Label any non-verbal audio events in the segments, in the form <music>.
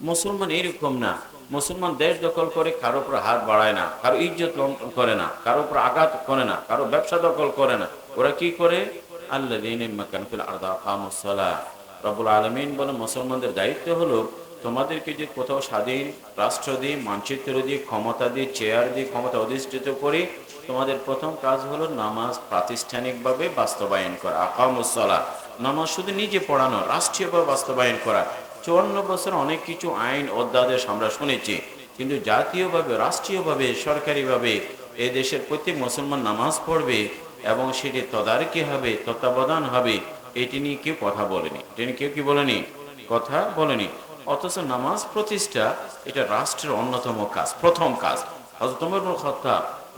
মুসলমান এরকম না। মুসলমান দেশ দখল করে কারও উপর হাত বাড়ায় না, কারও ইজ্জত করে না, কারও উপর আঘাত করে না, কারও ব্যবসা দখল করে না। ওরা কি করে? তোমাদেরকে যে কোথাও স্বাধীন রাষ্ট্র দিয়ে, মানচিত্র দিয়ে, ক্ষমতা দিয়ে, চেয়ার দিয়ে, ক্ষমতা অধিষ্ঠিত করে, তোমাদের প্রথম কাজ হলো নামাজ প্রাতিষ্ঠানিকভাবে বাস্তবায়ন করা নামাজ শুধু নিজে পড়ানো, রাষ্ট্রীয়ভাবে বাস্তবায়ন করা। চুয়ান্ন বছর অনেক কিছু আইন অধ্যাদেশ আমরা শুনেছি। কিন্তু জাতীয়ভাবে, রাষ্ট্রীয়ভাবে, সরকারিভাবে এ দেশের প্রত্যেক মুসলমান নামাজ পড়বে এবং সেটি তদারকি হবে, তত্ত্বাবধান হবে, এটি নিয়ে কেউ কথা বলেনি। এটি নিয়ে কেউ কি বলেনি? কথা বলেনি। অথচ নামাজ প্রতিষ্ঠা এটা রাষ্ট্রের অন্যতম কাজ, প্রথম কাজ। ওমর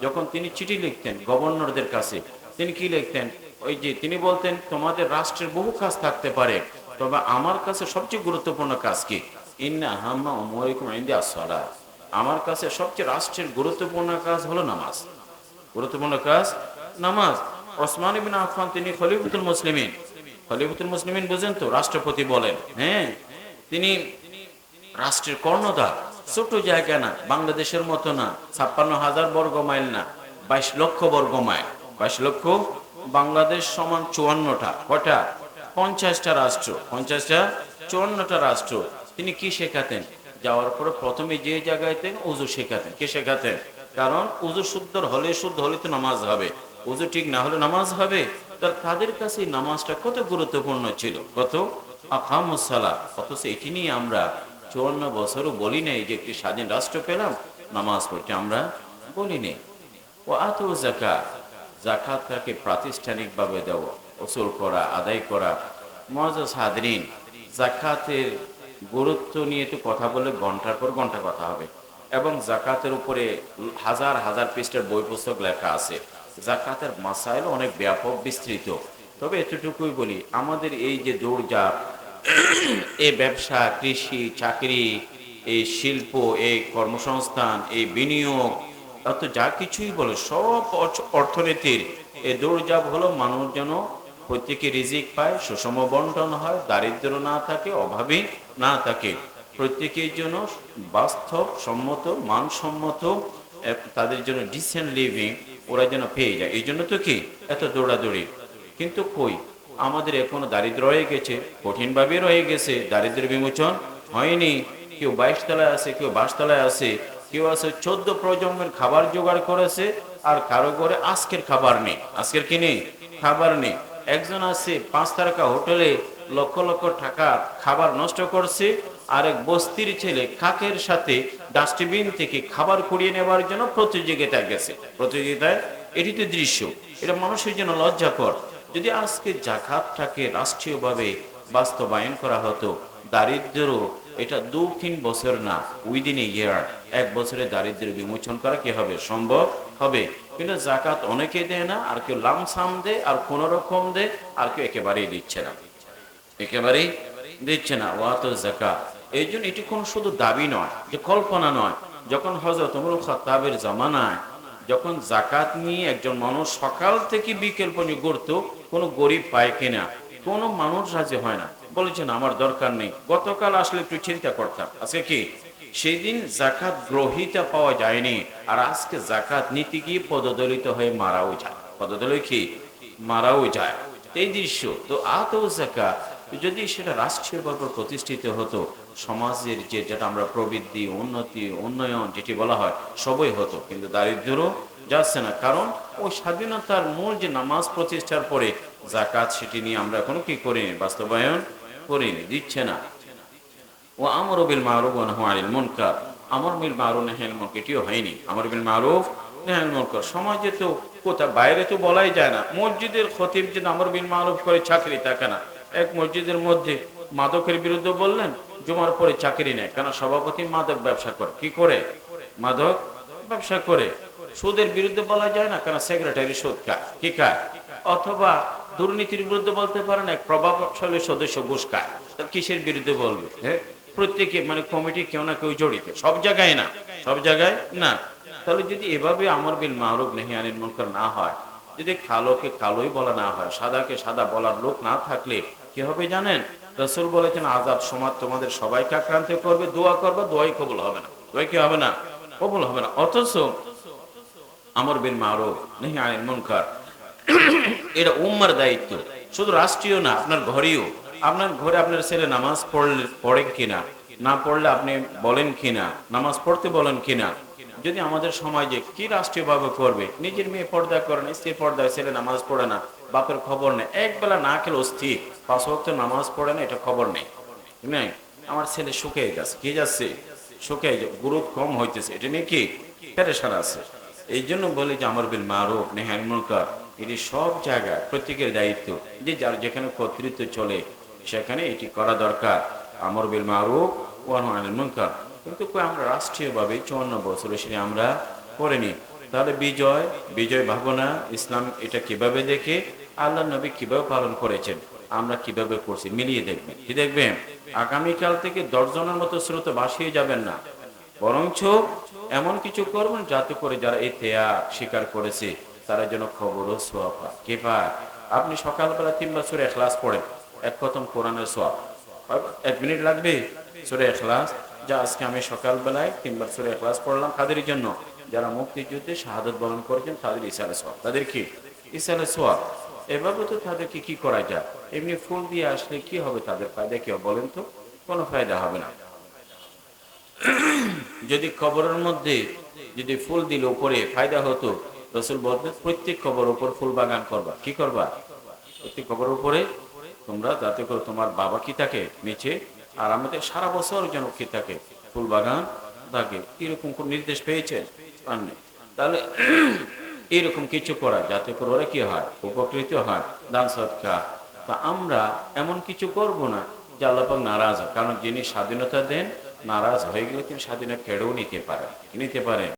যখন তিনি চিঠি লিখতেন গভর্নরদের কাছে, তিনি কি লিখতেন? ওই যে তিনি বলতেন, তোমাদের রাষ্ট্রের বহু কাজ থাকতে পারে তবে আমার কাছে সবচেয়ে গুরুত্বপূর্ণ কাজ কি? আমার কাছে সবচেয়ে রাষ্ট্রের গুরুত্বপূর্ণ কাজ হলো নামাজ। গুরুত্বপূর্ণ কাজ, নামাজ। ওসমান আফান তিনি খলিফুতুল মুসলিমিন। খলিফুতুল মুসলিমিন বুঝেন তো, রাষ্ট্রপতি বলেন। হ্যাঁ তিনি রাষ্ট্রের কর্ণধার। ছোট জায়গা না, বাংলাদেশের মতো না। ছাপ্পান্ন হাজার বর্গ মাইল না, বাইশ লক্ষ বর্গ মাইল। বাইশ লক্ষ, বাংলাদেশ সমান চুয়ান্নটা। কটা পঞ্চাশটা রাষ্ট্র, পঞ্চাশটা চুয়ান্নটা রাষ্ট্র, তিনি কি শেখাতেন? যাওয়ার পরে প্রথমে যে জায়গায়তেন উজু শেখাতেন। কে শেখাতেন? কারণ উজু শুদ্ধ হলে শুদ্ধ হলে তো নামাজ হবে। উজু ঠিক না হলে নামাজ হবে। তাদের কাছে নামাজটা কত গুরুত্বপূর্ণ ছিল? কত? আকামুসালা অথচ এটি নিয়ে আমরা চুয়ান্ন বছরও বলি নাই যে একটি স্বাধীন রাষ্ট্র পেলাম, নামাজ পড়তে আমরা বলি নেই। ও আত জাকা জাকাতটাকে প্রাতিষ্ঠানিকভাবে দেওয়া। ওসুল করা, আদায় করা। মজাজ হাদরিন জাকাতের গুরুত্ব নিয়ে একটু কথা বলে ঘণ্টার পর ঘণ্টা কথা হবে। এবং জাকাতের উপরে হাজার হাজার পৃষ্ঠের বই পুস্তক লেখা আছে। জাকাতের মাসাইল অনেক ব্যাপক বিস্তৃত। তবে এতটুকুই বলি, আমাদের এই যে দৌড়জাপ <coughs> এই ব্যবসা, কৃষি, চাকরি, এই শিল্প, এই কর্মসংস্থান, এই বিনিয়োগ অত যা কিছুই বলে, সব অর্থনীতির এই দৌড়জাপ হলো মানুষ যেন প্রত্যেকে রিজিক পায়, সুষম বন্টন হয় দারিদ্র না থাকে, অভাবী না থাকে। প্রত্যেকের জন্য বাস্তব সম্মত মানসম্মত তাদের জন্য ডিসেন্ট লিভিং ওরা যেন পেয়ে যায়। এই জন্য তো কি? এত দৌড়াদৌড়ি। কিন্তু কই? আমাদের এখনও দারিদ্র রয়ে গেছে, কঠিনভাবে রয়ে গেছে দারিদ্র বিমোচন হয়নি। কেউ বাইশ তলায় আছে, কেউ বাস তলায় আছে, কেউ আছে চোদ্দ প্রজন্মের খাবার জোগাড় করেছে, আর কারও ঘরে আজকের খাবার নেই। আজকের কি নেই? খাবার নেই। একজন আছে পাঁচ তারকা হোটেলে লক্ষ লক্ষ টাকা খাবার নষ্ট করছে আর এক বস্তির ছেলে কাকের সাথে ডাস্টবিন থেকে খাবার কুড়িয়ে নেবার জন্য প্রতিযোগিতায় গেছে। প্রতিযোগিতায় এটি তো দৃশ্য, এটা মানুষের জন্য লজ্জাকর। যদি আজকে জাকাতটাকে রাষ্ট্রীয়ভাবে বাস্তবায়ন করা হতো দারিদ্র এটা দু তিন বছর না উইদিন এ ইয়ার এক বছরে দারিদ্র বিমোচন করা কি হবে? সম্ভব হবে। কিন্তু জাকাত অনেকে দেয় না, আর কেউ লামসাম দেয়, আর কোন রকম দেয়, আর কেউ একেবারেই দিচ্ছে না। একেবারেই দিচ্ছে না ওয়াত জাকাত এই জন্য এটি কোনো শুধু দাবি নয় যে কল্পনা নয়। যখন হজরত খত্তাবের জামানায় যখন জাকাত নিয়ে একজন মানুষ সকাল থেকে বিকেল পর্যন্ত ঘুরতো, কোনো গরিব পায় কিনা, কোনো মানুষ রাজি হয় না। বলেছেন, আমার দরকার নেই। গতকাল আসলে একটু চিন্তা করতাম। আজকে কি? সেই দিন জাকাত গ্রহিতা পাওয়া যায়নি, আর আজকে জাকাত নীতি গিয়ে পদদলিত হয়ে মারাও যায়। পদদলিত কি? মারাও যায়। এই দৃশ্য। তো আতও জাকাত, যদি সেটা রাষ্ট্রীয়ভাবে প্রতিষ্ঠিত হতো, সমাজের যে যেটা আমরা প্রবৃদ্ধি, উন্নতি, উন্নয়ন, যেটি বলা হয়, সবই হতো। কিন্তু দারিদ্র যাচ্ছে না। কারণ ওই স্বাধীনতার মূল যে নামাজ প্রতিষ্ঠার পরে জাকাত সেটি নিয়ে আমরা এখনও কি করিনি, বাস্তবায়ন করিনি, দিচ্ছে না। ও আমর বিল মারুফ ও নাহু আনিল মুনকার। আমর বিল মারুফ নাহিল মুনকার, এটিও হয়নি। আমর বিল মারুফ নাহিল মুনকার। সমাজে তো কোথা বাইরে তো বলাই যায় না। মসজিদের খতিব যে আমর বিল মারুফ করে চাকরি থাকে না এক মসজিদের মধ্যে মাদকের বিরুদ্ধে বললেন, জুমার পরে চাকরি নেয় কেন? সভাপতি মাদক ব্যবসা করে। কি করে? মাদক ব্যবসা করে। সুদের বিরুদ্ধে বলা যায় না কেন সেক্রেটারি সুদ খায় কি খায় অথবা দুর্নীতির বিরুদ্ধে বলতে পারেন এক প্রভাবশালী সদস্য ঘুষ খায় কিসের বিরুদ্ধে বলবে? প্রত্যেকে মানে কমিটি কেউ না কেউ জড়িত। সব জায়গায় না? সব জায়গায় না? তাহলে যদি এভাবে আমার বিল মাহরুব নেহি আনিল মুনকার না হয়, যদি কালোকে কালোই বলা না হয়, সাদাকে সাদা বলার লোক না থাকলে কি হবে জানেন? রসুল বলেছেন আজাদ সমাজ তোমাদের সবাইকে আক্রান্ত করবে, দোয়া করবে, দোয়াই কবুল হবে না। দোয়াই কি হবে না? কবুল হবে না। অথচ আমর বিন মারুফ, নেহি আইন মুনকার। এটা উম্মার দায়িত্ব। শুধু রাষ্ট্রীয় না, আপনার ঘরেও। আপনার ঘরে আপনার ছেলে নামাজ পড়লে পড়ে কিনা? না পড়লে আপনি বলেন কিনা? নামাজ পড়তে বলেন কিনা? যদি আমাদের সমাজে কি রাষ্ট্রীয়ভাবে করবে? নিজের মেয়ে পর্দা করে না স্ত্রী পর্দায় ছেলে নামাজ পড়ে না, বাপের খবর নেই। একবেলা না খেলে অস্থির। পাঁচ ওয়াক্ত নামাজ পড়ে না, এটা খবর নেই। নাই, আমার ছেলে শুকিয়ে গেছে। কি যাচ্ছে? শুকিয়ে গুরুত্ব কম হইতেছে। এটা নিয়ে কি? প্যারেশান আছে। এই জন্য বলি যে আমার বিল মারুফ নেহান মুনকার, এটি সব জায়গায় প্রত্যেকের দায়িত্ব যে যার যেখানে কর্তৃত্ব চলে, সেখানে এটি করা দরকার। আমর বিল মারুফ ওয়ান মুনকার। কিন্তু আমরা রাষ্ট্রীয়ভাবে চুয়ান্ন বছর সেটা আমরা করিনি। তাহলে বিজয় বিজয় ভাবনা, ইসলাম এটা কীভাবে দেখে, আল্লাহ নবী কীভাবে পালন করেছেন, আমরা কীভাবে করছি, মিলিয়ে দেখবেন। কি দেখবেন? আগামীকাল থেকে দশজনের মতো স্রোত ভাসিয়ে যাবেন না। বরঞ্চ এমন কিছু করবেন যাতে করে যারা এই ত্যাগ স্বীকার করেছে, তারা যেন খবর ও পায়। কে পায় আপনি সকালবেলা তিনবার সুরে এখলাস পড়েন, এক প্রথম কোরআনের সোয়াব এক মিনিট লাগবে? সুরে এখলাস যা আজকে আমি সকালবেলায় তিনবার সুরে এখলাস পড়লাম তাদের জন্য। যারা মুক্তিযুদ্ধে শাহাদত বরণ করেছেন, তাদের ইসালে সোয়াব তাদের কি? ইসালে সোয়াব এভাবে তো তাদেরকে কি করা যায়? এমনি ফুল দিয়ে আসলে কি হবে তাদের ফায়দা কি বলেন তো? কোনো ফায়দা হবে না। যদি কবরের মধ্যে যদি ফুল দিলে উপরে ফায়দা হতো, রসুল বলতেন, প্রত্যেক কবর উপর ফুল বাগান করবা। কি করবা? প্রত্যেক কবর উপরে? তোমরা যাতে করে তোমার বাবা কি থাকে? নিচে। আর আমাদের সারা বছর যেন কি থাকে? ফুল বাগান থাকে। এরকম কোন নির্দেশ পেয়েছেন পাননি তাহলে <clears throat> এরকম কিছু করা, যাতে করে ওরা কি হয়? উপকৃত হয়। দান সৎকা তা আমরা এমন কিছু করব না যে আল্লাপাক নারাজ হয়। কারণ যিনি স্বাধীনতা দেন নারাজ হয়ে গেলে তিনি স্বাধীনতা কেড়েও নিতে পারেন নিতে পারেন।